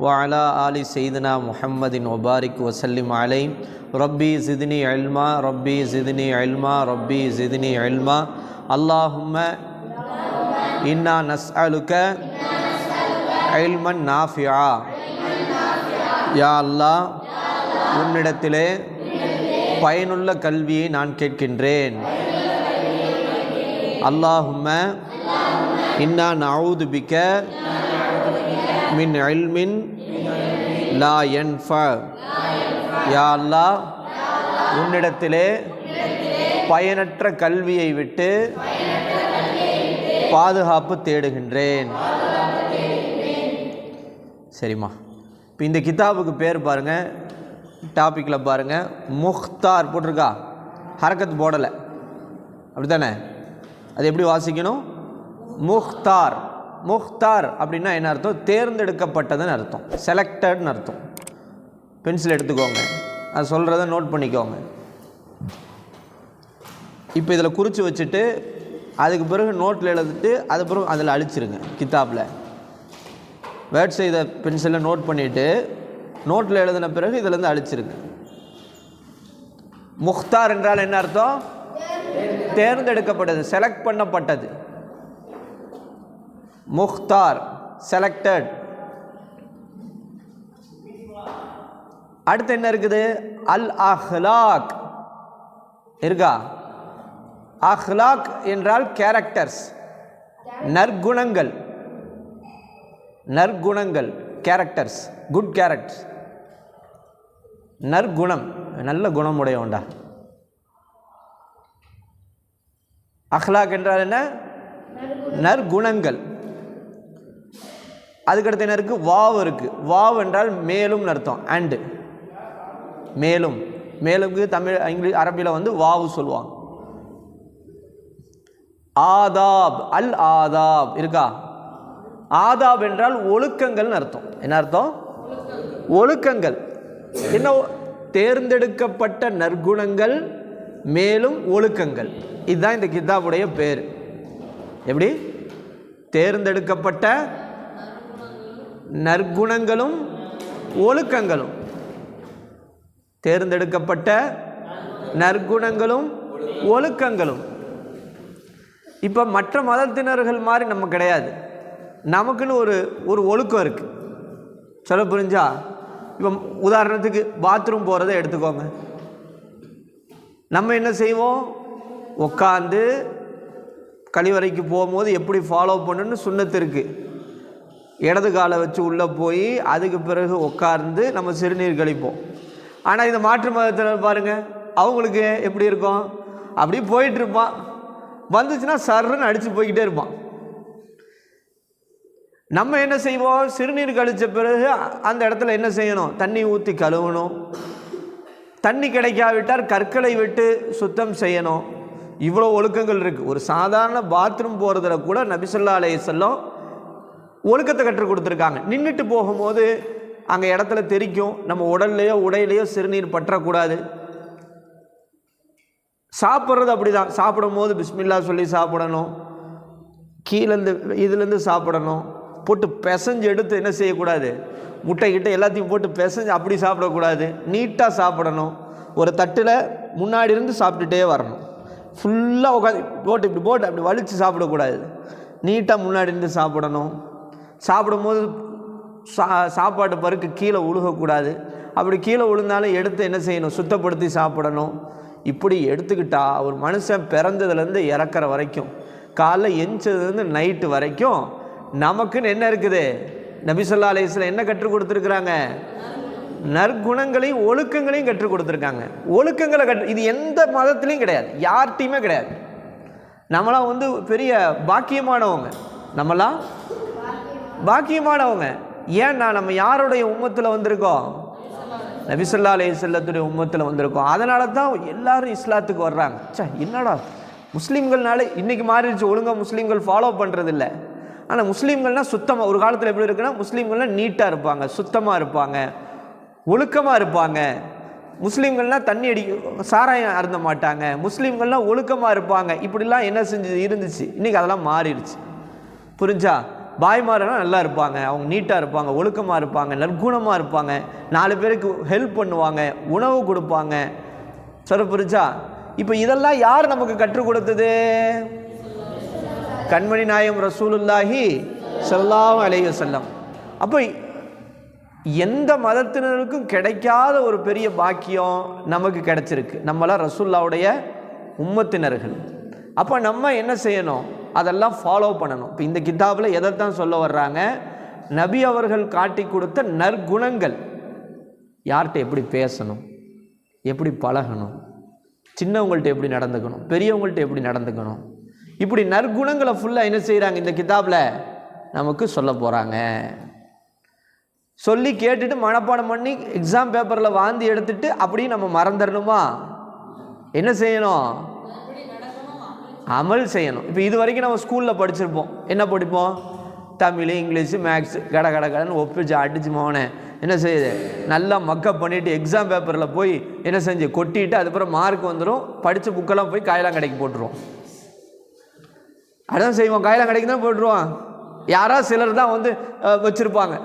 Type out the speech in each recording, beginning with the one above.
وعلى آل سيدنا محمد وبارك وسلم عليه ربي زدني علما ربي زدني علما ربي زدني علما اللهم إنا نسألك علما نافعا யா அல்லாஹ் உன்னிடத்திலே பயனுள்ள கல்வியை நான் கேட்கின்றேன் அல்லாஹும்ம இன்னா நவுது பிக்க மின் அல்மின் லா என் யா அல்லா உன்னிடத்திலே பயனற்ற கல்வியை விட்டு பாதுகாப்பு தேடுகின்றேன். சரிம்மா. இப்போ இந்த கிதாபுக்கு பேர் பாருங்கள் டாப்பிக்கில் பாருங்கள் முஹ்தார் போட்டிருக்கா? ஹரக்கத் போடலை. அப்படி தானே அது எப்படி வாசிக்கணும்? முஹ்தார் முக்தார் அப்படின்னா என்ன அர்த்தம்? தேர்ந்தெடுக்கப்பட்டதுன்னு அர்த்தம். செலக்டட்னு அர்த்தம். பென்சில் எடுத்துக்கோங்க. அது சொல்கிறத நோட் பண்ணிக்கோங்க. இப்போ இதில் குறித்து வச்சுட்டு அதுக்கு பிறகு நோட்டில் எழுதிட்டு அது பிறகு அதில் அழிச்சிருங்க கித்தாப்பில் வேர்ட் செய்த பென்சிலில் நோட் பண்ணிவிட்டு நோட்டில் எழுதின பிறகு இதிலேருந்து அழிச்சிருங்க. முக்தார் என்றால் என்ன அர்த்தம்? தேர்ந்தெடுக்கப்பட்டது. செலக்ட் பண்ணப்பட்டது. முக்தார் செலக்டட் அடுத்து என்ன இருக்குது? அல் அஹ்லாக் இருக்கா? அஹ்லாக் என்றால் கேரக்டர்ஸ் நற்குணங்கள். நற்குணங்கள் கேரக்டர்ஸ் குட் கேரக்டர்ஸ் நற்குணம். நல்ல குணமுடையவன்டா. அஹ்லாக் என்றால் என்ன? நற்குணங்கள். அதுக்கடுத்து என்ன இருக்குது வாவ் இருக்குது வாவ் என்றால் மேலும் அர்த்தம். அண்டு மேலும். மேலுக்கு தமிழ் இங்கிலீஷ் அரபியில் வந்து வாவு சொல்லுவாங்க. ஆதாப். அல் ஆதாப். இருக்கா? ஆதாப் என்றால் ஒழுக்கங்கள்னு அர்த்தம். என்ன அர்த்தம்? ஒழுக்கங்கள். என்ன தேர்ந்தெடுக்கப்பட்ட நற்குணங்கள் மேலும் ஒழுக்கங்கள். இதுதான் இந்த கித்தாபுடைய பேர். எப்படி? தேர்ந்தெடுக்கப்பட்ட நற்குணங்களும் ஒழுக்கங்களும். தேர்ந்தெடுக்கப்பட்ட நற்குணங்களும் ஒழுக்கங்களும். இப்போ மற்ற மதத்தினர்கள் மாதிரி நம்ம கிடையாது. நமக்குன்னு ஒரு ஒரு ஒழுக்கம் இருக்குது சொல்ல புரிஞ்சா? இப்போ உதாரணத்துக்கு பாத்ரூம் போகிறத எடுத்துக்கோங்க. நம்ம என்ன செய்வோம்? உட்காந்து கழிவறைக்கு போகும்போது எப்படி ஃபாலோ பண்ணணும்னு சுண்ணத்து இருக்குது இடது காலை வச்சு உள்ளே போய் அதுக்கு பிறகு உட்கார்ந்து நம்ம சிறுநீர் கழிப்போம். ஆனால் இந்த மாற்று மதத்தில் பாருங்கள் அவங்களுக்கு எப்படி இருக்கும்? அப்படி போயிட்டு இருப்பான். வந்துச்சுன்னா சர்ன்னு அடித்து போய்கிட்டே இருப்பான். நம்ம என்ன செய்வோம்? சிறுநீர் கழித்த பிறகு அந்த இடத்துல என்ன செய்யணும்? தண்ணி ஊற்றி கழுவணும். தண்ணி கிடைக்காவிட்டால் கற்களை விட்டு சுத்தம் செய்யணும். இவ்வளோ ஒழுக்கங்கள் இருக்குது ஒரு சாதாரண பாத்ரூம் போகிறதுல கூட நபிசல்லா அலைய செல்லம் ஒழுக்கத்தை கற்றுக் கொடுத்துருக்காங்க. நின்றுட்டு போகும்போது அங்கே இடத்துல தெரிக்கும். நம்ம உடல்லையோ உடையிலையோ சிறுநீர் பற்றக்கூடாது. சாப்பிட்றது அப்படி தான் சாப்பிடும் போது பிஸ்மில்லா சொல்லி சாப்பிடணும். கீழேருந்து இதுலேருந்து சாப்பிடணும். போட்டு பிசைஞ்சு எடுத்து என்ன செய்யக்கூடாது? முட்டை கிட்ட எல்லாத்தையும் போட்டு பிசைஞ்சு அப்படி சாப்பிடக்கூடாது. நீட்டாக சாப்பிடணும். ஒரு தட்டில் முன்னாடி இருந்து சாப்பிட்டுட்டே வரணும். ஃபுல்லாக உட்காந்து போட்டு இப்படி போட்டு அப்படி வலித்து சாப்பிடக்கூடாது. நீட்டாக முன்னாடி இருந்து சாப்பிடணும். சாப்பிடும்போது சா சாப்பாட்டு பருக்கு கீழே உழுகக்கூடாது. அப்படி கீழே விழுந்தாலும் எடுத்து என்ன செய்யணும்? சுத்தப்படுத்தி சாப்பிடணும். இப்படி எடுத்துக்கிட்டா ஒரு மனுஷன் பிறந்ததுலேருந்து இறக்குற வரைக்கும் காலைல எஞ்சதுலேருந்து நைட்டு வரைக்கும் நமக்குன்னு என்ன இருக்குது? நபிசல்லா அலேஸில் என்ன கற்றுக் கொடுத்துருக்குறாங்க? நற்குணங்களையும் ஒழுக்கங்களையும் கற்றுக் கொடுத்துருக்காங்க. ஒழுக்கங்களை கற்று இது எந்த மதத்துலேயும் கிடையாது. யார்கிட்டையுமே கிடையாது. நம்மளாம் வந்து பெரிய பாக்கியமானவங்க. நம்மளாம் பாக்கியமானவங்க. ஏன்னா நம்ம யாருடைய உம்மத்தில் வந்திருக்கோம்? நபிசுல்லா அலி செல்லத்துடைய உம்மத்தில் வந்திருக்கோம். அதனால தான் எல்லாரும் இஸ்லாத்துக்கு வர்றாங்க. சே என்னடா? முஸ்லீம்கள்னால இன்னைக்கு மாறிடுச்சு. ஒழுங்காக முஸ்லீம்கள் ஃபாலோ பண்ணுறதில்ல ஆனால் முஸ்லீம்கள்னால் சுத்தமாக ஒரு காலத்தில் எப்படி இருக்குன்னா முஸ்லீம்கள்லாம் நீட்டாக இருப்பாங்க சுத்தமாக இருப்பாங்க ஒழுக்கமாக இருப்பாங்க. முஸ்லீம்கள்லாம் தண்ணி அடி சாராயம் அருந்த மாட்டாங்க. முஸ்லீம்கள்லாம் ஒழுக்கமாக இருப்பாங்க. இப்படிலாம் என்ன செஞ்சு இருந்துச்சு. இன்றைக்கி அதெல்லாம் மாறிடுச்சு. புரிஞ்சா? பாய்மாரெல்லாம் நல்லா இருப்பாங்க. அவங்க நீட்டாக இருப்பாங்க ஒழுக்கமாக இருப்பாங்க நற்குணமாக இருப்பாங்க. நாலு பேருக்கு ஹெல்ப் பண்ணுவாங்க உணவு கொடுப்பாங்க. சொல்ல புரிச்சா இப்போ இதெல்லாம் யார் நமக்கு கற்றுக் கொடுத்தது? கண்மணி நாயம் ரசூலுல்லாஹி ஸல்லல்லாஹு அலைய செல்லம் அப்போ எந்த மதத்தினருக்கும் கிடைக்காத ஒரு பெரிய பாக்கியம் நமக்கு கிடைச்சிருக்கு. நம்மளாம் ரசூல்லாவுடைய உம்மத்தினர்கள். அப்போ நம்ம என்ன செய்யணும்? அதெல்லாம் ஃபாலோ பண்ணணும். இப்போ இந்த கிதாபில் எதைத்தான் சொல்ல வர்றாங்க? நபி அவர்கள் காட்டி கொடுத்த நற்குணங்கள். யார்கிட்ட எப்படி பேசணும்? எப்படி பழகணும்? சின்னவங்கள்ட்ட எப்படி நடந்துக்கணும்? பெரியவங்கள்ட்ட எப்படி நடந்துக்கணும்? இப்படி நற்குணங்களை ஃபுல்லாக என்ன செய்கிறாங்க இந்த கிதாபில்? நமக்கு சொல்ல போகிறாங்க சொல்லி கேட்டுட்டு மனப்பாடம் பண்ணி எக்ஸாம் பேப்பரில் வாந்தி எடுத்துட்டு அப்படியே நம்ம மறந்துடணுமா? என்ன செய்யணும்? அமல் செய்யணும். இப்போ இது வரைக்கும் நம்ம ஸ்கூலில் படிச்சிருப்போம். என்ன படிப்போம்? தமிழ் இங்கிலீஷு மேக்ஸு கட கட கடன்னு ஒப்பிச்சு அடிச்சு மோனே. என்ன செய்யுது? நல்லா மக்கப் பண்ணிவிட்டு எக்ஸாம் பேப்பரில் போய் என்ன செஞ்சு? கொட்டிட்டு அதுக்கப்புறம் மார்க் வந்துடும் படித்த புக்கெல்லாம் போய் காயெல்லாம் கடைக்கு போட்டுருவோம். அதான் செய்வோம். காயெல்லாம் கடைக்கு தான் போட்டுருவான் யாரா சிலர் தான் வந்து வச்சுருப்பாங்க.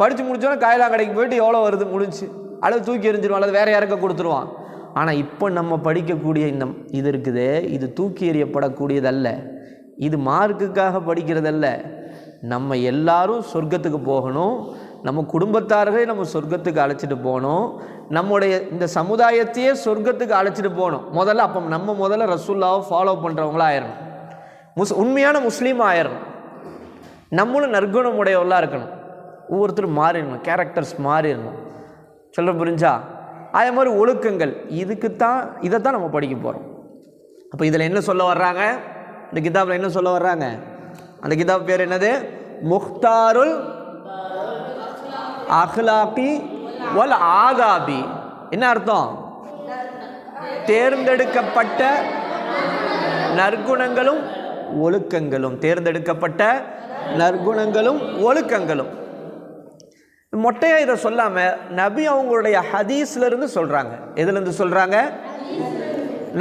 படித்து முடிச்சோன்னே காயெல்லாம் கடைக்கு போயிட்டு எவ்வளோ வருது? முடிஞ்சு. அல்லது தூக்கி எறிஞ்சிருவான் அல்லது வேறு யாருக்க கொடுத்துருவான் ஆனால் இப்போ நம்ம படிக்கக்கூடிய இந்த இது இருக்குது இது தூக்கி எறியப்படக்கூடியதல்ல. இது மார்க்குக்காக படிக்கிறதல்ல. நம்ம எல்லாரும் சொர்க்கத்துக்கு போகணும். நம்ம குடும்பத்தார்களே நம்ம சொர்க்கத்துக்கு அழைச்சிட்டு போகணும். நம்முடைய இந்த சமுதாயத்தையே சொர்க்கத்துக்கு அழைச்சிட்டு போகணும். முதல்ல அப்போ நம்ம முதல்ல ரசூல்லாவை ஃபாலோ பண்ணுறவங்களா ஆயிடணும் முஸ் உண்மையான முஸ்லீம் ஆயிடணும் நம்மளும் நற்குணம் உடையவர்களாக இருக்கணும். ஒவ்வொருத்தரும் மாறிடணும். கேரக்டர்ஸ் மாறிடணும். சொல்ல புரிஞ்சா? அதே மாதிரி ஒழுக்கங்கள். இதுக்கு தான் இதை தான் நம்ம படிக்க போகிறோம் அப்போ இதில் என்ன சொல்ல வர்றாங்க? இந்த கிதாபில் என்ன சொல்ல வர்றாங்க? அந்த கிதாப் பேர் என்னது? முக்தாருல் அஹ்லாபி ஒல் ஆதாபி. என்ன அர்த்தம்? தேர்ந்தெடுக்கப்பட்ட நற்குணங்களும் ஒழுக்கங்களும். தேர்ந்தெடுக்கப்பட்ட நற்குணங்களும் ஒழுக்கங்களும். மொட்டையாக இதை சொல்லாமல் நபி அவங்களுடைய ஹதீஸ்லேருந்து சொல்கிறாங்க எதுலேருந்து சொல்கிறாங்க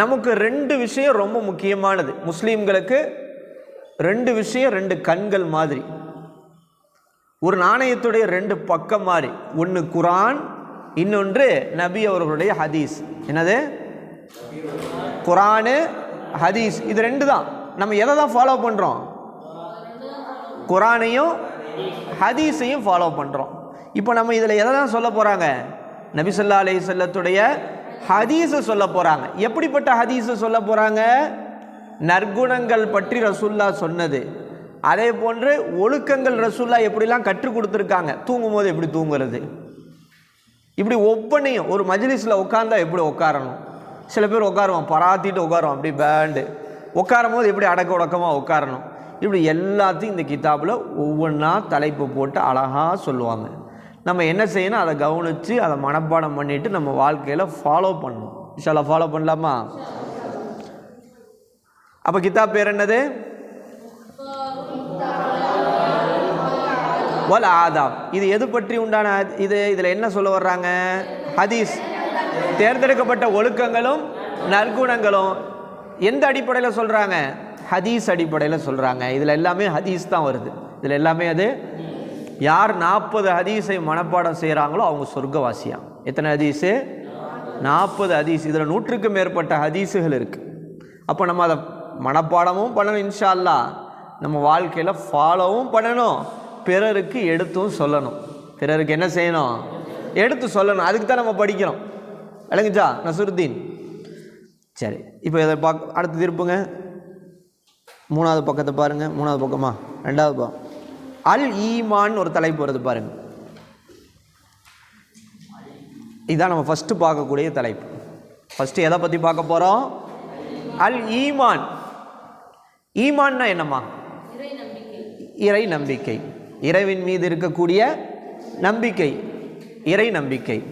நமக்கு ரெண்டு விஷயம் ரொம்ப முக்கியமானது. முஸ்லீம்களுக்கு ரெண்டு விஷயம் ரெண்டு கண்கள் மாதிரி. ஒரு நாணயத்துடைய ரெண்டு பக்கம் மாதிரி. ஒன்று குரான் இன்னொன்று நபி அவர்களுடைய ஹதீஸ். என்னது? குரானு ஹதீஸ். இது ரெண்டு தான். நம்ம எதை தான் ஃபாலோ பண்ணுறோம் குரானையும் ஹதீஸையும் ஃபாலோ பண்ணுறோம் இப்போ நம்ம இதில் எதை தான் சொல்ல போகிறாங்க நபிசல்லா சொல்லத்துடைய செல்லத்துடைய ஹதீஸை சொல்ல போகிறாங்க எப்படிப்பட்ட ஹதீஸை சொல்ல போகிறாங்க நற்குணங்கள் பற்றி ரசூல்லா சொன்னது. அதே போன்று ஒழுக்கங்கள் ரசூல்லா எப்படிலாம் கற்றுக் கொடுத்துருக்காங்க? தூங்கும் போது எப்படி தூங்குறது? இப்படி ஒவ்வொன்றையும் ஒரு மஜ்லிஸில் உட்காந்தா எப்படி உட்காரணும்? சில பேர் உட்காருவோம் பராத்திட்டு உட்காருவோம் அப்படி பேண்டு. உட்காரும் போது எப்படி அடக்க உடக்கமாக உட்காரணும்? இப்படி எல்லாத்தையும் இந்த கிதாபில் ஒவ்வொன்றா தலைப்பு போட்டு அழகாக சொல்லுவாங்க. நம்ம என்ன செய்யணும்? அதை கவனித்து அதை மனப்பாடம் பண்ணிவிட்டு நம்ம வாழ்க்கையில் ஃபாலோ பண்ணணும். இன்ஷால்லா ஃபாலோ பண்ணலாமா? அப்போ கிதாப் பேர் என்னது? வல் ஆதாப். இது எது பற்றி உண்டான இது இதில் என்ன சொல்ல வர்றாங்க? ஹதீஸ். தேர்ந்தெடுக்கப்பட்ட ஒழுக்கங்களும் நற்குணங்களும் எந்த அடிப்படையில் சொல்கிறாங்க ஹதீஸ் அடிப்படையில் சொல்கிறாங்க இதில் எல்லாமே ஹதீஸ் தான் வருது. இதில் எல்லாமே அது யார் நாற்பது ஹதீஸை மனப்பாடம் செய்கிறாங்களோ அவங்க சொர்க்கவாசியாம். எத்தனை ஹதீஸு? நாற்பது ஹதீஸ். இதில் நூற்றுக்கும் மேற்பட்ட ஹதீஸுகள் இருக்குது அப்போ நம்ம அதை மனப்பாடமும் பண்ணணும் இன்ஷா அல்லா நம்ம வாழ்க்கையில் ஃபாலோவும் பண்ணணும். பிறருக்கு எடுத்தும் சொல்லணும். பிறருக்கு என்ன செய்யணும்? எடுத்து சொல்லணும். அதுக்கு தான் நம்ம படிக்கிறோம். இல்லைங்கச்சா நசுருத்தீன். சரி. இப்போ இதை பார்க்க அடுத்து திருப்புங்க. மூணாவது பக்கத்தை பாருங்கள் மூணாவது பக்கமா? ரெண்டாவது பக்கம். அல் ஈமான் ஒரு தலைப்பு வருது பாருங்க. இதுதான் நம்ம ஃபஸ்ட்டு பார்க்கக்கூடிய தலைப்பு. ஃபஸ்ட்டு எதை பற்றி பார்க்க போகிறோம் அல் ஈமான். ஈமான்னா என்னம்மா? இறை நம்பிக்கை. இறைவின் மீது இருக்கக்கூடிய நம்பிக்கை. இறை நம்பிக்கை.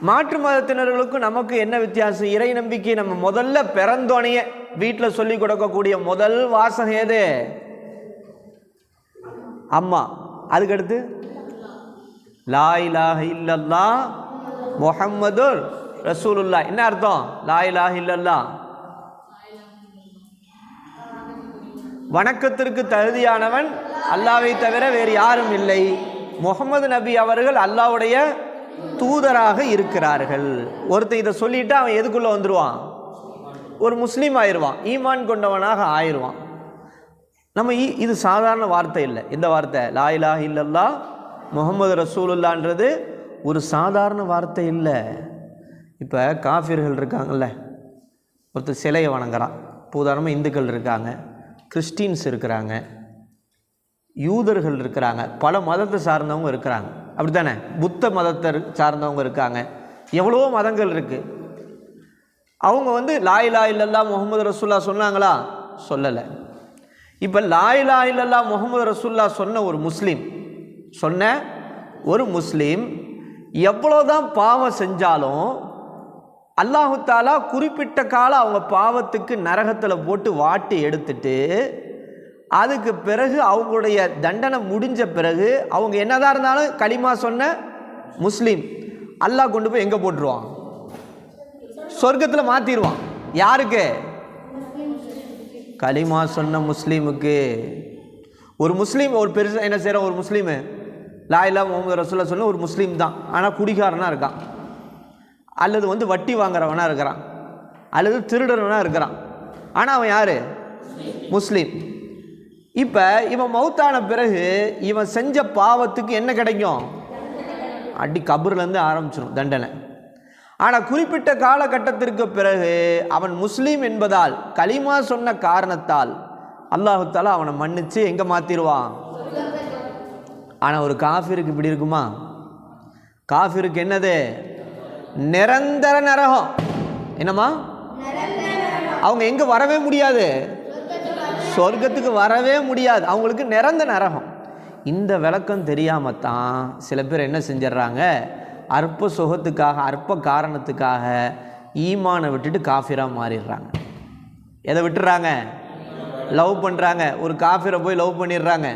மாற்று மதத்தினர்களுக்கும் நமக்கு என்ன வித்தியாசம்? இறை நம்பிக்கை நம்ம முதல்ல பிறந்தோனையே வீட்டில் சொல்லி கொடுக்கக்கூடிய முதல் வாசகம் எது? அம்மா. அதுக்கடுத்து லா இல்லல்லா முஹம்மதுர் ரசூலுல்லா என்ன அர்த்தம்? லாயிலாக இல்லல்லா வணக்கத்திற்கு தகுதியானவன் அல்லாவை தவிர வேறு யாரும் இல்லை. முகமது நபி அவர்கள் அல்லாவுடைய தூதராக இருக்கிறார்கள். ஒருத்தன் இதை சொல்லிட்டு அவன் எதுக்குள்ளே வந்துடுவான் ஒரு முஸ்லீம் ஆயிடுவான். ஈமான் கொண்டவனாக ஆயிடுவான். நம்ம இ- இது சாதாரண வார்த்தை இல்லை. இந்த வார்த்தை? லா இல்லல்லா முகமது ரசூலுல்லான்றது ஒரு சாதாரண வார்த்தை இல்லை. இப்போ காஃபிர்கள் இருக்காங்கல்ல ஒருத்தர் சிலையை வணங்குறான். இப்போ உதாரணமாக இந்துக்கள் இருக்காங்க கிறிஸ்டின்ஸ் இருக்கிறாங்க யூதர்கள் இருக்கிறாங்க பல மதத்தை சார்ந்தவங்க இருக்கிறாங்க. அப்படி தானே புத்த மதத்தை சார்ந்தவங்க இருக்காங்க. எவ்வளவோ மதங்கள் இருக்குது அவங்க வந்து லாயிலா இல்லல்லா முகமது ரசூல்லா சொன்னாங்களா? சொல்லலை. இப்போ லாயிலா இல்லல்லா முகமது ரசுல்லா சொன்ன ஒரு முஸ்லீம் சொன்ன ஒரு முஸ்லீம் எவ்வளோதான் பாவம் செஞ்சாலும் அல்லாஹு தாலா குறிப்பிட்ட காலம் அவங்க பாவத்துக்கு நரகத்தில் போட்டு வாட்டி எடுத்துட்டு அதுக்கு பிறகு அவங்களுடைய தண்டனை முடிஞ்ச பிறகு அவங்க என்னதான் இருந்தாலும் களிமா சொன்ன முஸ்லீம் அல்லாஹ் கொண்டு போய் எங்கே போட்டுருவான்? சொர்க்கத்தில் மாற்றிடுவான் யாருக்கு? கலிமா சொன்ன முஸ்லீமுக்கு ஒரு முஸ்லீம் ஒரு பெருசாக என்ன செய்கிற ஒரு முஸ்லீமு. லாயிலா முகமது ரசூல்லா சொன்ன ஒரு முஸ்லீம் தான். ஆனால் குடிகாரனாக இருக்கான் அல்லது வந்து வட்டி வாங்குறவனாக இருக்கிறான். அல்லது திருடனாக இருக்கிறான். ஆனால் அவன் யார்? முஸ்லீம். இப்போ இவன் மௌத்தான பிறகு இவன் செஞ்ச பாவத்துக்கு என்ன கிடைக்கும்? அடி கபர்லேருந்து ஆரம்பிச்சிடும் தண்டனை. ஆனால் குறிப்பிட்ட காலகட்டத்திற்கு பிறகு அவன் முஸ்லீம் என்பதால் களிமா சொன்ன காரணத்தால் அல்லாஹு தாலா அவனை மன்னிச்சு எங்கே மாற்றிடுவான் ஆனால் ஒரு காஃபிருக்கு இப்படி இருக்குமா? காஃபிருக்கு என்னது? நிரந்தர நரகம். என்னம்மா? அவங்க எங்கே வரவே முடியாது. சொர்க்கத்துக்கு வரவே முடியாது. அவங்களுக்கு நிரந்த நரகம். இந்த விளக்கம் தெரியாமல் தான் சில பேர் என்ன செஞ்சிடுறாங்க? அற்ப சுகத்துக்காக அற்ப காரணத்துக்காக ஈமானை விட்டுட்டு காஃபிராக மாறிடுறாங்க. எதை விட்டுறாங்க? லவ் பண்ணுறாங்க ஒரு காஃபிரை போய் லவ் பண்ணிடுறாங்க.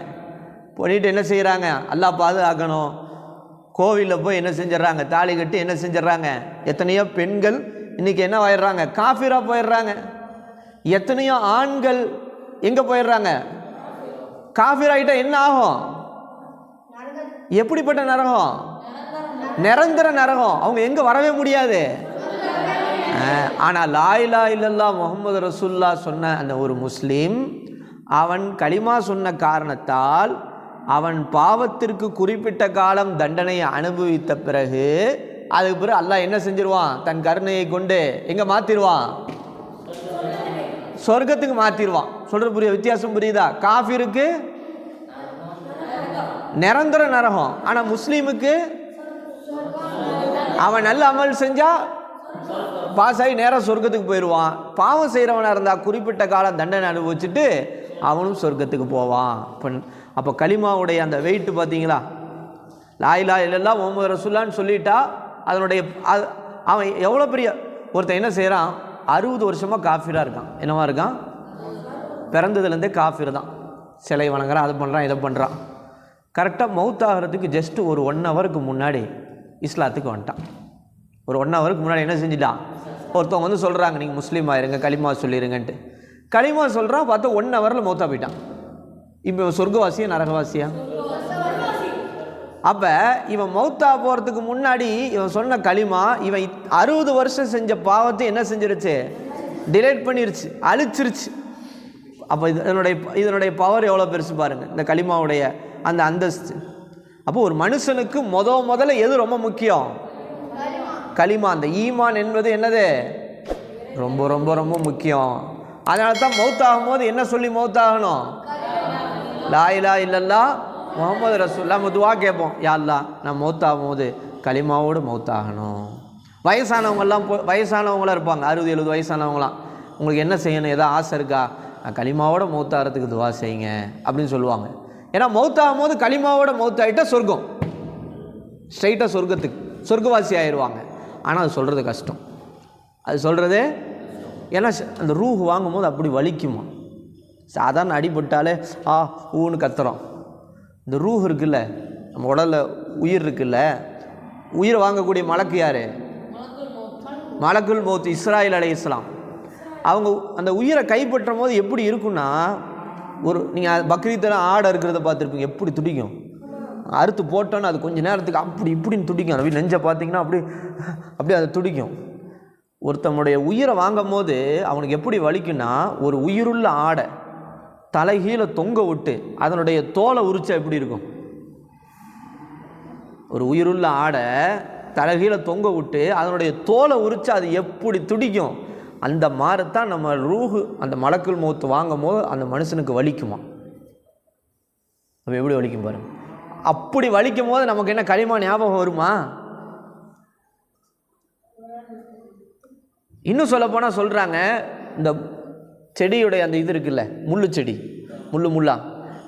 பண்ணிட்டு என்ன செய்கிறாங்க அல்லா பாதுகாக்கணும். கோவிலில் போய் என்ன செஞ்சிடறாங்க? தாலி கட்டி என்ன செஞ்சிடறாங்க? எத்தனையோ பெண்கள் இன்றைக்கி என்ன ஆயிடுறாங்க? காஃபிராக போயிடுறாங்க. எத்தனையோ ஆண்கள் எங்கே போயிடுறாங்க? காஃபிராகிட்டால் என்ன ஆகும்? எப்படிப்பட்ட நரகம்? நிரந்தர நரகம். அவங்க எங்கே வரவே முடியாது. ஆனால் லாயிலா இல்லல்லா முகமது ரசுல்லா சொன்ன அந்த ஒரு முஸ்லீம் அவன் களிமா சொன்ன காரணத்தால் அவன் பாவத்திற்கு குறிப்பிட்ட காலம் தண்டனையை அனுபவித்த பிறகு அதுக்கு பிறகு அல்லாஹ் என்ன செஞ்சிருவான்? தன் கருணையை கொண்டு எங்கே மாற்றிடுவான் சொர்க்கத்துக்கு மாற்றிடுவான் சொல்கிற புரிய வித்தியாசம் புரியுதா? காஃபிருக்கு நிரந்தர நரகம். ஆனால் முஸ்லீமுக்கு அவன் நல்ல அமல் செஞ்சா பாஸ் ஆகி நேராக சொர்க்கத்துக்கு போயிடுவான். பாவம் செய்கிறவனாக இருந்தால் குறிப்பிட்ட காலம் தண்டனை அனுபவிச்சுட்டு அவனும் சொர்க்கத்துக்கு போவான். இப்போ அப்போ களிமாவுடைய அந்த வெயிட்டு பார்த்தீங்களா லாயிலா இல்லெல்லாம் ஒம்பது ரசுல்லான்னு சொல்லிட்டா அதனுடைய அது- அவன் எவ்வளோ பெரிய ஒருத்தன் என்ன செய்கிறான் அறுபது வருஷமாக காஃபிராக இருக்கான். என்னவா இருக்கான்? பிறந்ததுலேருந்தே காஃபிர் தான். சிலை வணங்குறான் அது பண்ணுறான் இதை பண்ணுறான் கரெக்டாக மவுத் ஆகிறதுக்கு ஜஸ்ட்டு ஒரு ஒன் ஹவருக்கு முன்னாடி இஸ்லாத்துக்கு வந்துட்டான். ஒரு ஒன் ஹவருக்கு முன்னாடி என்ன செஞ்சிட்டான்? ஒருத்தவங்க வந்து சொல்கிறாங்க நீங்கள் முஸ்லீம் ஆயிருங்க களிமா சொல்லிடுங்கன்ட்டு களிமா சொல்கிறான் பார்த்தா ஒன் ஹவரில் மௌத்தா போயிட்டான். இப்போ இவன் சொர்க்கவாசியா நரகவாசியா? அப்போ இவன் மௌத்தா போகிறதுக்கு முன்னாடி இவன் சொன்ன களிமா இவன் அறுபது வருஷம் செஞ்ச பாவத்தை என்ன செஞ்சிருச்சு? டிலேட் பண்ணிருச்சு அழிச்சிருச்சு. அப்போ இதனுடைய இதனுடைய பவர் எவ்வளோ பெருசு பாருங்கள் இந்த களிமாவுடைய அந்த அந்தஸ்து. அப்போ ஒரு மனுஷனுக்கு முத முதல்ல எது ரொம்ப முக்கியம்? களிமா. அந்த ஈமான் என்பது என்னது? ரொம்ப ரொம்ப ரொம்ப முக்கியம். அதனால தான் மௌத்தாகும் போது என்ன சொல்லி மௌத்தாகணும்? லாயிலா இல்லல்லா முகமது ரசூல்லா மதுவாக கேட்போம். யாருலா நான் மௌத்தாகும் போது களிமாவோடு மௌத்தாகணும். வயசானவங்கெல்லாம் போ வயசானவங்களாம் இருப்பாங்க. அறுபது எழுபது வயசானவங்களாம். உங்களுக்கு என்ன செய்யணும்? எதாவது ஆசை இருக்கா? நான் களிமாவோட மௌத்தாகிறதுக்கு துவா செய்யுங்க. அப்படின்னு சொல்லுவாங்க. ஏன்னா மௌத்தாகும் போது களிமாவோட மௌத்தாயிட்டா சொர்க்கம். ஸ்ட்ரைட்டாக சொர்க்கத்துக்கு. சொர்க்கவாசி ஆயிடுவாங்க. ஆனால் அது சொல்கிறது கஷ்டம். அது சொல்கிறது ஏன்னா அந்த ரூஹ் வாங்கும்போது அப்படி வலிக்குமா? சாதாரண அடிபட்டாலே ஆ ஊன்னு கத்துறோம். இந்த ரூஹ் இருக்குல்ல நம்ம உடலில் உயிர் இருக்குல்ல உயிரை வாங்கக்கூடிய மலக்கு யார்? மலக்குல் மௌத். இஸ்ராயில் அலை இஸ்லாம். அவங்க அந்த உயிரை கைப்பற்றும் போது எப்படி இருக்குன்னா ஒரு நீங்கள் பக்ரீத்தெல்லாம் ஆடை இருக்கிறத பார்த்துருப்பீங்க. எப்படி துடிக்கும்? அறுத்து போட்டோன்னு அது கொஞ்சம் நேரத்துக்கு அப்படி இப்படின்னு துடிக்கும். அப்படி நெஞ்சை பார்த்தீங்கன்னா அப்படி அப்படியே அதை துடிக்கும். ஒருத்தனுடைய உயிரை வாங்கும் போது அவனுக்கு எப்படி வலிக்குன்னா ஒரு உயிருள்ள ஆடை தலைகீழே தொங்க விட்டு அதனுடைய தோலை உரிச்சா எப்படி இருக்கும்? ஒரு உயிருள்ள ஆடை தலைகீழே தொங்க விட்டு அதனுடைய தோலை உரிச்சா அது எப்படி துடிக்கும்? அந்த மாதிரித்தான் நம்ம ரூஹு அந்த மலக்குள் மூத்து வாங்கும் போது அந்த மனுஷனுக்கு வலிக்குமா? நம்ம எப்படி வலிக்கும் பாருங்க அப்படி வலிக்கும் போது நமக்கு என்ன களிமா ஞாபகம் வருமா? இன்னும் சொல்லப்போனால் சொல்கிறாங்க இந்த செடியுடைய அந்த இது இருக்குல்ல முள்ளு செடி முள்ளு முள்ளா.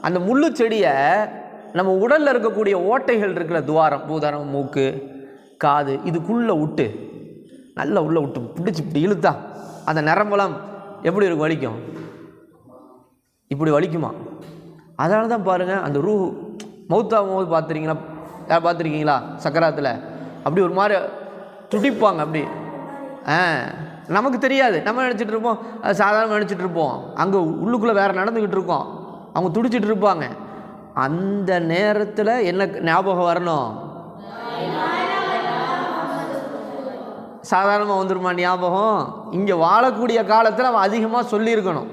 அந்த முள்ளு செடியை நம்ம உடலில் இருக்கக்கூடிய ஓட்டைகள் இருக்கிற துவாரம் பூதாரம் மூக்கு காது இதுக்குள்ளே விட்டு நல்லா உள்ளே விட்டு பிடிச்சி இப்படி இழுத்தான் அந்த நரம்பெல்லாம் எப்படி இருக்கும் வலிக்கும்? இப்படி வலிக்குமா? அதனால தான் பாருங்கள் அந்த ரூ மௌத்தாகும் போது பார்த்துருக்கீங்களா? யார் பார்த்துருக்கீங்களா? சக்கராத்தில். அப்படி ஒரு மாதிரி துடிப்பாங்க அப்படி. ஆ நமக்கு தெரியாது. நம்ம நினச்சிட்டு இருப்போம் சாதாரணமாக நினச்சிட்டு இருப்போம். அங்கே உள்ளுக்குள்ளே வேறு நடந்துக்கிட்டு இருக்கோம். அவங்க துடிச்சிட்டு இருப்பாங்க. அந்த நேரத்தில் என்ன ஞாபகம் வரணும்? சாதாரணமாக வந்துருமா ஞாபகம்? இங்கே வாழக்கூடிய காலத்தில் அவன் அதிகமாக சொல்லியிருக்கணும்.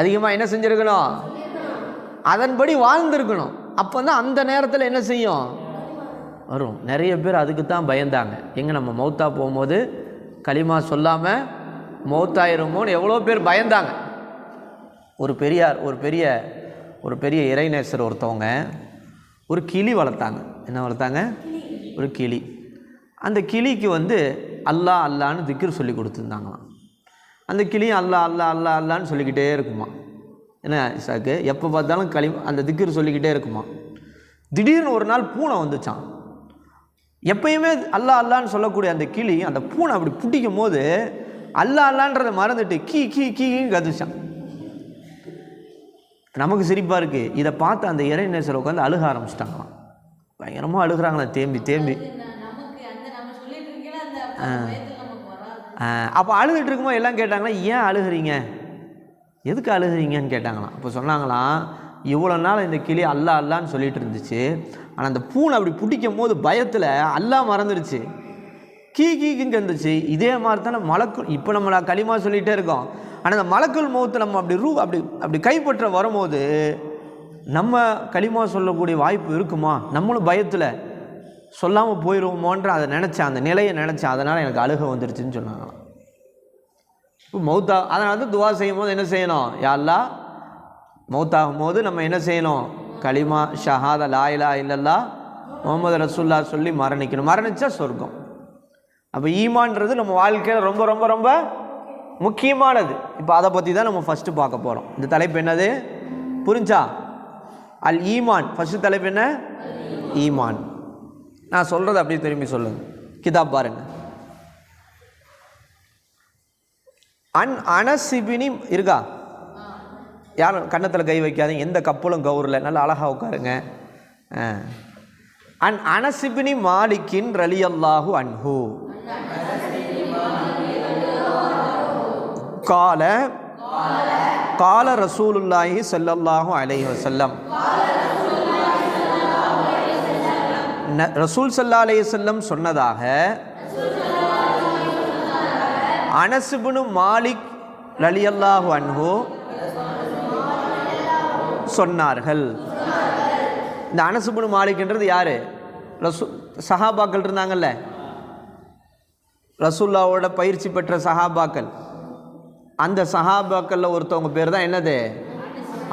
அதிகமாக என்ன செஞ்சுருக்கணும்? அதன்படி வாழ்ந்திருக்கணும். அப்போ தான் அந்த நேரத்தில் என்ன செய்யும்? வரும். நிறைய பேர் அதுக்கு தான் பயந்தாங்க. எங்கே நம்ம மௌத்தா போகும்போது களிமா சொல்லாமல் மௌத்தாயிருமோன்னு எவ்வளோ பேர் பயந்தாங்க. ஒரு பெரியார் ஒரு பெரிய ஒரு பெரிய இறைநேசர் ஒருத்தவங்க ஒரு கிளி வளர்த்தாங்க. என்ன வளர்த்தாங்க? ஒரு கிளி. அந்த கிளிக்கு வந்து அல்லாஹ் அல்லான்னு திக்ர் சொல்லி கொடுத்துருந்தாங்களாம். அந்த கிளியும் அல்லா அல்லா அல்லா அல்லான்னு சொல்லிக்கிட்டே இருக்குமா என்ன இசாக்கு? எப்போ பார்த்தாலும் களி அந்த திக்ர் சொல்லிக்கிட்டே இருக்குமா திடீர்னு ஒரு நாள் பூனை வந்துச்சான் எப்பயுமே அல்லா அல்லான்னு சொல்லக்கூடிய அந்த கிளி அந்த பூனை அப்படி பிடிக்கும் போது அல்லா அல்லான்றதை மறந்துட்டு கீ கீ கீன்னு கதிச்சான் நமக்கு சிரிப்பாக இருக்குது இதை பார்த்து அந்த இறைநேசர் உட்காந்து அழுக ஆரம்பிச்சிட்டாங்களாம். பயங்கரமாக அழுகிறாங்களாம். தேம்பி தேம்பி. அப்போ அழுதுட்டு இருக்கும்போது எல்லாம் கேட்டாங்களா ஏன் அழுகுறீங்க? எதுக்கு அழுகுறீங்கன்னு கேட்டாங்களாம். அப்போ சொன்னாங்களாம் இவ்வளோ நாள் இந்த கிளி அல்லா அல்லான்னு சொல்லிட்டு இருந்துச்சு. ஆனால் அந்த பூனை அப்படி பிடிக்கும் போது பயத்தில் அல்லா மறந்துடுச்சு கீ கீக்குங்க இருந்துச்சு இதே மாதிரி தானே மலக்குள் இப்போ நம்ம களிமா சொல்லிகிட்டே இருக்கோம். ஆனால் அந்த மலக்குள் முகத்து நம்ம அப்படி ரூ அப்படி அப்படி கைப்பற்ற வரும்போது நம்ம களிமா சொல்லக்கூடிய வாய்ப்பு இருக்குமா? நம்மளும் பயத்தில். சொல்லாமல் போயிடுவோமோன்ற அதை நினச்சேன் அந்த நிலையை நினச்சேன் அதனால் எனக்கு அழுக வந்துருச்சுன்னு சொன்னாங்களாம் இப்போ மௌத்தா அதனால் வந்து துவா செய்யும் போது என்ன செய்யணும்? யாழ்லா மௌத்தாகும் போது நம்ம என்ன செய்யணும்? களிமா ஷஹாத லாயிலா இல்லல்லா முகமது ரசுல்லா சொல்லி மரணிக்கணும். மரணித்தா சொர்க்கம். அப்போ ஈமான்றது நம்ம வாழ்க்கையில் ரொம்ப ரொம்ப ரொம்ப முக்கியமானது. இப்போ அதை பற்றி தான் நம்ம ஃபஸ்ட்டு பார்க்க போகிறோம் இந்த தலைப்பு என்னது? புரிஞ்சா? அல் ஈமான். ஃபஸ்ட்டு தலைப்பு என்ன? ஈமான். நான் சொல்கிறது அப்படியே திரும்பி சொல்லுங்கள் கிதாப் பாருங்கள் அன் அனசிபினி இருக்கா? யாரும் கன்னத்தில் கை வைக்காதீங்க. எந்த கப்பலும் கவுரில். நல்லா அழகாக உட்காருங்க. அன் அனசிபினி மாலிக்கின் ரலியல்லாஹு அன்ஹு. கால கால ரசூலுல்லாஹி ஸல்லல்லாஹு அலைஹி செல்லம் ரசூல் சல்லா அலைஹி சொன்னதாக அனசுபுனு மாலிக் ரலியல்லாஹு அன்ஹு சொன்னார்கள். இந்த அனசுபுனு மாலிக்ன்றது யாரு? ரசூ சஹாபாக்கள் இருந்தாங்கல்ல. ரசூல்லாவோட பயிற்சி பெற்ற சஹாபாக்கள். அந்த சஹாபாக்களில் ஒருத்தவங்க பேர் தான் என்னது?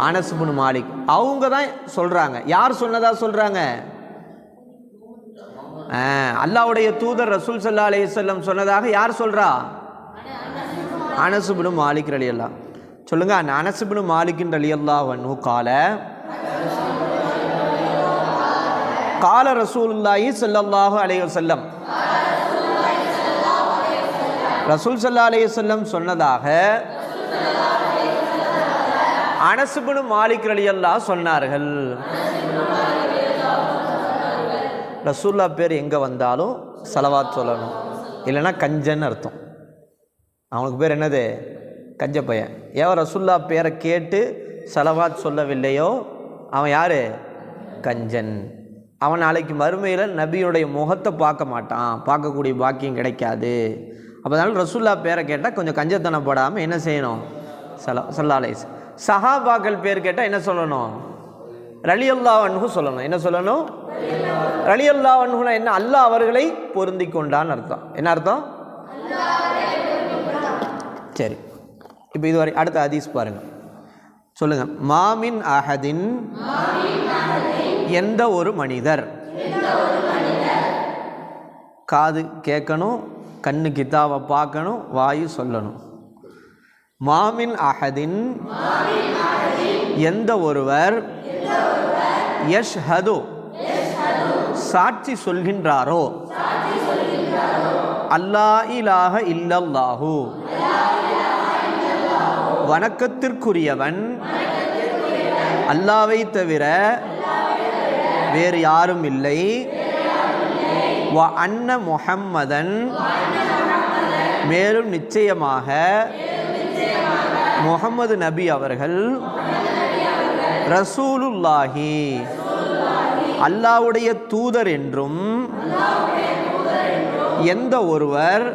அனசுபுனு மாலிக். அவங்க தான் சொல்கிறாங்க யார் சொன்னதா சொல்கிறாங்க அல்லாவுடைய தூதர் ரசூல் சல்லா அலையம் சொன்னதாக யார் சொல்கிறா அனசுபினு மாலிக் அலி அல்லா சொல்லுங்க அந்த அனசுபினு மாலிக்கின் அலி அல்லா கால கால ரசூலுல்லாஹி ஸல்லல்லாஹு அலைய செல்லம் ரசூல் சல்லா அலைய செல்லம் சொன்னதாக அனசுபினு மாலிக் அலி அல்லா சொன்னார்கள். ரசூல்லா பேர் எங்கே வந்தாலும் சலவாத் சொல்லணும். இல்லைன்னா கஞ்சன்னு அர்த்தம். அவனுக்கு பேர் என்னது? கஞ்ச பையன். ஏன் ரசுல்லா பேரை கேட்டு சலவாத் சொல்லவில்லையோ? அவன் யார்? கஞ்சன். அவன் நாளைக்கு மறுமையில் நபியுடைய முகத்தை பார்க்க மாட்டான். பார்க்கக்கூடிய பாக்கியம் கிடைக்காது. அப்போதாலும் ரசுல்லா பேரை கேட்டால் கொஞ்சம் கஞ்சத்தனப்படாமல் என்ன செய்யணும்? சலா சல்லாலை சஹாபாக்கள் பேர் கேட்டால் என்ன சொல்லணும்? ரலியல்லா அன்ஹு சொல்லணும். என்ன சொல்லணும்? ரலியல்லா அன்ஹுனா என்ன? அல்லாஹ் அவர்களை பொருந்தி கொண்டான்னு அர்த்தம். என்ன அர்த்தம்? சரி. இப்போ இதுவரை அடுத்த ஹதீஸ் பாருங்க. சொல்லுங்க. மாமின் அஹதின் எந்த ஒரு மனிதர்? காது கேட்கணும் கண்ணு கிதாவை பார்க்கணும் வாயு சொல்லணும். மாமின் அஹதின் எந்த ஒருவர்? யஷ்ஹது. சாட்சி சொல்கின்றாரோ? அல்லா இலாக இல்லல்லாஹு. வணக்கத்திற்குரியவன். அல்லாவை தவிர வேறு யாரும் இல்லை. வ அன்ன முஹம்மதன். மேலும் நிச்சயமாக முகமது நபி அவர்கள். ரசூலுல்லாஹி. அல்லாவுடைய தூதர் என்றும் எந்த ஒருவர்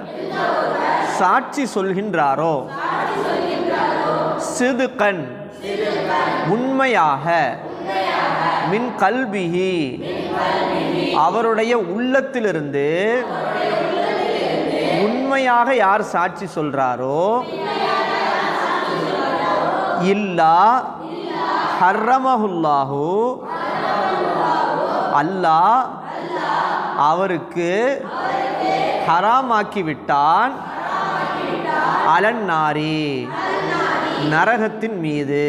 சாட்சி சொல்கின்றாரோ சிதுகன் உண்மையாக மின் கல்பிஹி அவருடைய உள்ளத்திலிருந்து உண்மையாக யார் சாட்சி சொல்றாரோ இல்லா ஹர்ரமஹுல்லாஹு. அல்லாஹ் அவருக்கு ஹராமாக்கி விட்டான் அலன்னாரி. நரகத்தின் மீது.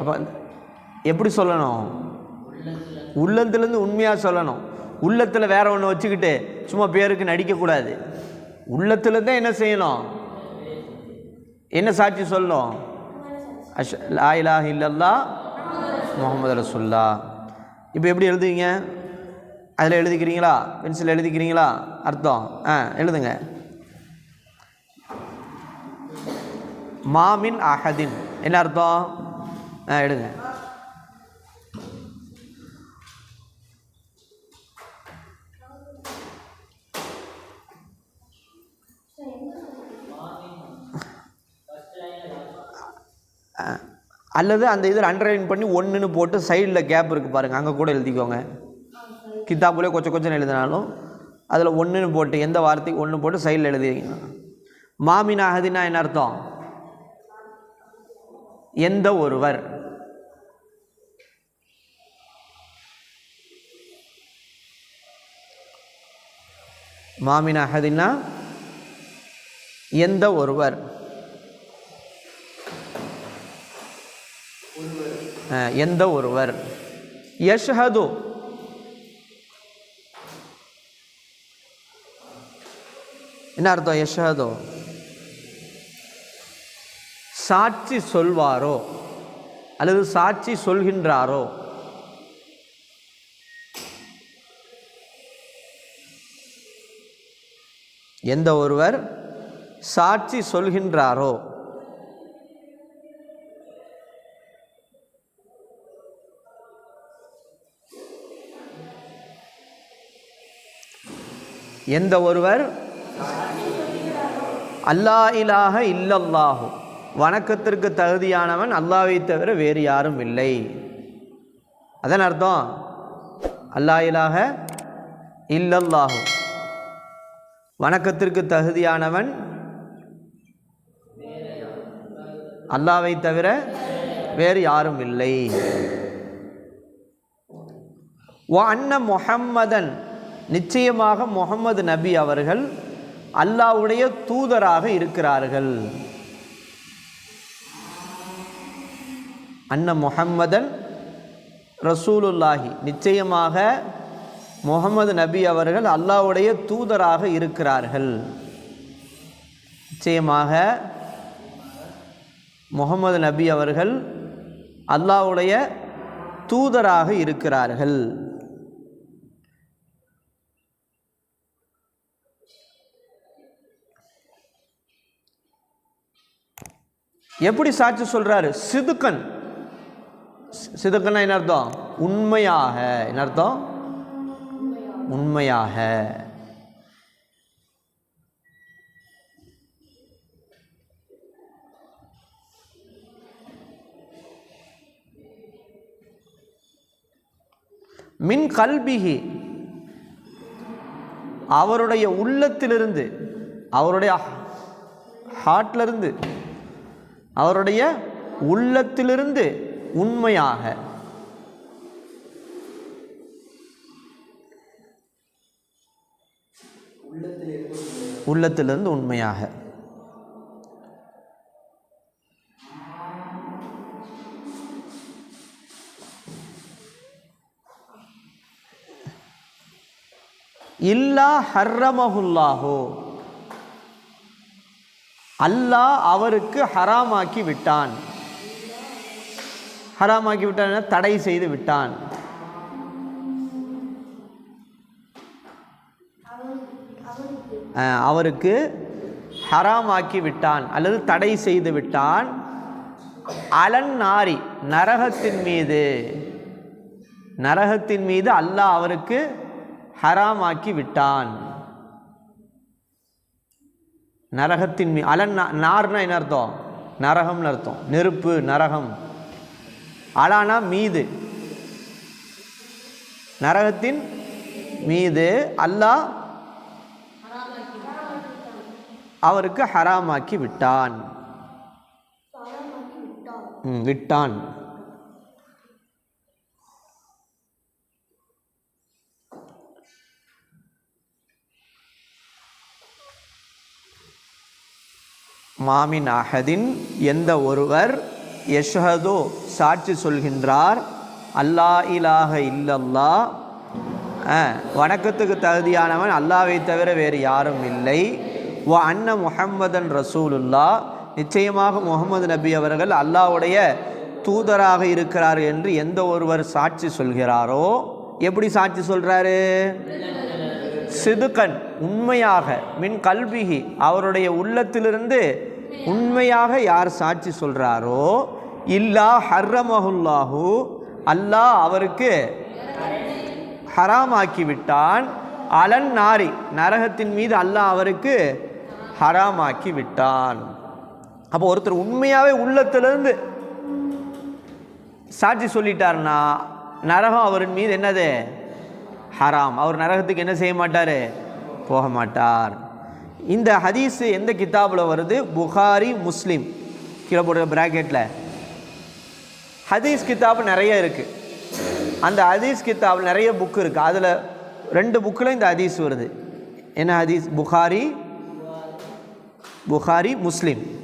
அப்போ எப்படி சொல்லணும்? உள்ளத்துலேருந்து உண்மையாக சொல்லணும். உள்ளத்தில் வேற ஒன்று வச்சுக்கிட்டு சும்மா பேருக்கு நடிக்கக்கூடாது உள்ளத்தில் தான் என்ன செய்யணும்? என்ன சாட்சி சொல்லணும் அஷ் லா இலாஹ இல்லல்லா முகமது ரசுல்லா இப்போ எப்படி எழுதுவீங்க? அதில் எழுதிக்கிறீங்களா? பென்சில் எழுதிக்கிறீங்களா? அர்த்தம். ஆ எழுதுங்க. மாமின் அஹதின். என்ன அர்த்தம்? ஆ எடுங்க அல்லது அந்த இதில் அண்டர்லைன் பண்ணி ஒன்றுன்னு போட்டு சைடில் கேப் இருக்குது பாருங்கள் அங்கே கூட எழுதிக்கோங்க. கித்தாப்புலே கொஞ்சம் கொஞ்சம் எழுதினாலும் அதில் ஒன்றுன்னு போட்டு எந்த வார்த்தைக்கு ஒன்று போட்டு சைடில் எழுதிங்க மாமின் அகதினா என்ன அர்த்தம்? எந்த ஒருவர். மாமின் அகதினா எந்த ஒருவர்? எந்த ஒருவர். யஷ்ஹது. என்ன அர்த்தம் யஷ்ஹது? சாட்சி சொல்வாரோ? அல்லது சாட்சி சொல்கின்றாரோ? எந்த ஒருவர் சாட்சி சொல்கின்றாரோ? எந்த ஒருவர்? அல்லா இலாக இல்லல்லாஹு. வணக்கத்திற்கு தகுதியானவன் அல்லாவை தவிர வேறு யாரும் இல்லை. அதன் அர்த்தம். அல்லா இலாக இல்லல்லாஹு. வணக்கத்திற்கு தகுதியானவன் அல்லாவை தவிர வேறு யாரும் இல்லை. ஓ அன்ன முஹம்மதன் நிச்சயமாக முகம்மது நபி அவர்கள் அல்லாவுடைய தூதராக இருக்கிறார்கள். அன்ன முஹம்மதன் ரசூலுல்லாஹி. நிச்சயமாக முகமது நபி அவர்கள் அல்லாவுடைய தூதராக இருக்கிறார்கள். நிச்சயமாக முகமது நபி அவர்கள் அல்லாவுடைய தூதராக இருக்கிறார்கள். எப்படி சாட்சி சொல்றாரு? சிதுக்கன். சிதுக்கன்னா என்ன அர்த்தம்? உண்மையாக. என்ன அர்த்தம்? உண்மையாக. மின் கல்பிகி. அவருடைய உள்ளத்திலிருந்து அவருடைய ஹார்ட்லேருந்து அவருடைய உள்ளத்திலிருந்து உண்மையாக. உள்ளத்திலிருந்து உண்மையாக. இல்லா ஹர்ரமஹுல்லாஹோ. அல்லாஹ் அவருக்கு ஹராமாக்கி விட்டான். ஹராமாக்கி விட்டான் தடை செய்து விட்டான். அவருக்கு ஹராமாக்கி விட்டான் அல்லது தடை செய்து விட்டான். அலன் நாரி நரகத்தின் மீது. நரகத்தின் மீது அல்லாஹ் அவருக்கு ஹராமாக்கி விட்டான். நரகத்தின் மீ அலன் நார்னா என்ன அர்த்தம்? நரகம்னு அர்த்தம். நெருப்பு நரகம். அலானா மீது. நரகத்தின் மீது அல்லாஹ் அவருக்கு ஹராமாக்கி விட்டான். விட்டான். மாமின் அஹதின் எந்த ஒருவர் யஷ்ஹதோ சாட்சி சொல்கின்றார் அல்லா இலாக இல்லல்லா வணக்கத்துக்கு தகுதியானவன் அல்லாவை தவிர வேறு யாரும் இல்லை. வ அன்ன முஹம்மதன் ரசூலுல்லா நிச்சயமாக முகமது நபி அவர்கள் அல்லாஹ்வுடைய தூதராக இருக்கிறார் என்று எந்த ஒருவர் சாட்சி சொல்கிறாரோ எப்படி சாட்சி சொல்கிறாரு சிதுக்கன் உண்மையாக மின் கல்விகி அவருடைய உள்ளத்திலிருந்து உண்மையாக யார் சாட்சி சொல்றாரோ இல்லா ஹர்ரமஹுல்லாஹு அல்லாஹ் அவருக்கு ஹராமாக்கி விட்டான். அலன் நாரி நரகத்தின் மீது அல்லாஹ் அவருக்கு ஹராமாக்கி விட்டான். அப்போ ஒருத்தர் உண்மையாகவே உள்ளத்திலேருந்து சாட்சி சொல்லிட்டார்னா நரகம் அவரின் மீது என்னது? ஹராம். அவர் நரகத்துக்கு என்ன செய்ய மாட்டார்? போக மாட்டார். இந்த ஹதீஸு எந்த கிதாபில் வருது? புகாரி முஸ்லீம். கீழே போடுற ப்ராக்கெட்டில் ஹதீஸ் கித்தாப் நிறைய இருக்குது அந்த ஹதீஸ் கித்தாப் நிறைய புக்கு இருக்குது அதில் ரெண்டு புக்கில் இந்த ஹதீஸ் வருது. என்ன ஹதீஸ்? புகாரி புகாரி முஸ்லீம்.